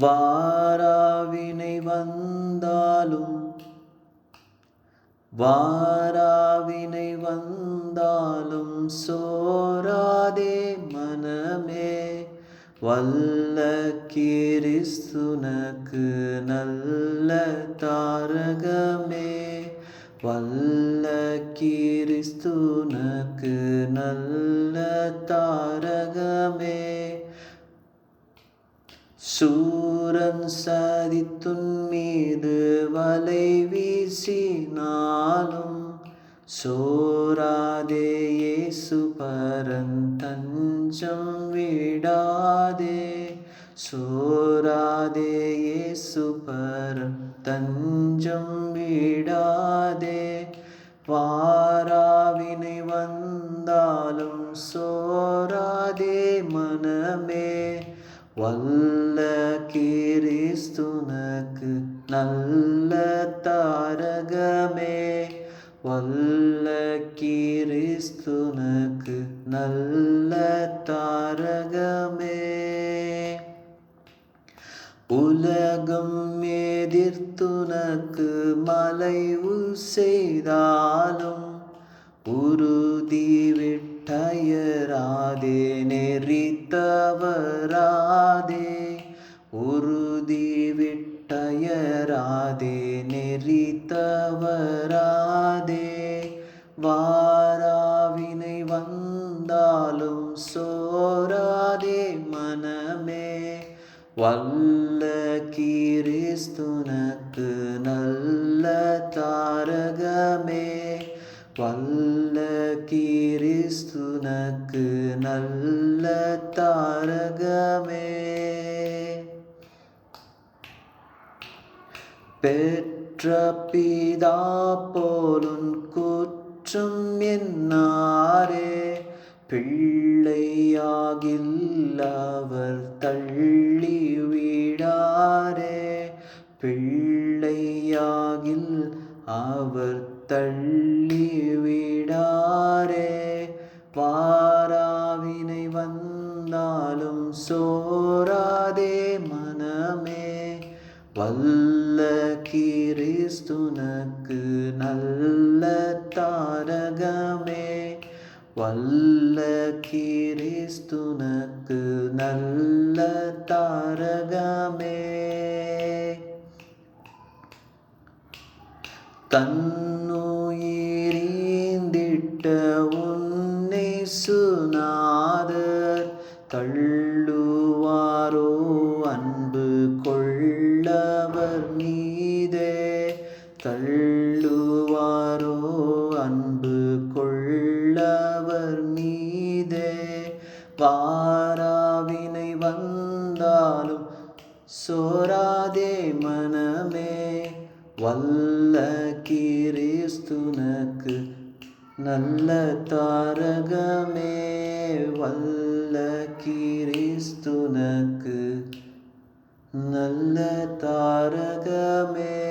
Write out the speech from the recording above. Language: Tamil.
வாராவினை வந்தாலும் வாராவினை வந்தாலும் சோராதே மனமே. வல்ல கிறிஸ்துனக்கு நல்ல தாரகமே. வல்ல கிறிஸ்துனக்கு நல்ல தாரகமே. சூரன் சதித்துன் மீது வலை வீசினாலும் சோராதே இயேசு பரன் தஞ்சம் விடாதே. சோராதே இயேசு பரன் தஞ்சம் விடாதே. வாராவினை வந்தாலும் சோராதே மனமே. வல்ல கிறிஸ்துனக்கு நல்ல தாரகமே. வல்ல கிறிஸ்துனக்கு நல்ல தாரகமே. உலகம் எதிர்த்துனக்கு மலைவு செய்தாலும் உறுதி விட்டயராதே. நெறித்தவரா நெறித்தவராதே உறுதி விட்டயராதே நெறி தவறாதே வாராவினை வந்தாலும் சோராதே மனமே. வல்ல கிறிஸ்துனக்கு நல்ல தாரகமே. வல்ல கீரிஸ்துனக்கு நல்ல தாரகமே. பெற்ற பிதா போலுன் குற்றம் என்னாரே? பிள்ளையாகில் அவர் தள்ளி விடாரே பிள்ளையாகில் அவர் தள்ளி வல்ல கிறிஸ்துனக்கு நல்ல தாரகமே. வல்ல கிறிஸ்துனக்கு நல்ல தாரகமே. தன்னுயிரீந்திட்ட உன்னை சுனாதர் தள்ளுவாரோ தள்ளுவாரோ? அன்பு கொள்ளவர் மீதே. வாராவினை வந்தாலும் சோராதே மனமே. வல்ல கிறிஸ்துனக்கு நல்ல தாரகமே. வல்ல கிறிஸ்துனக்கு நல்ல தாரகமே.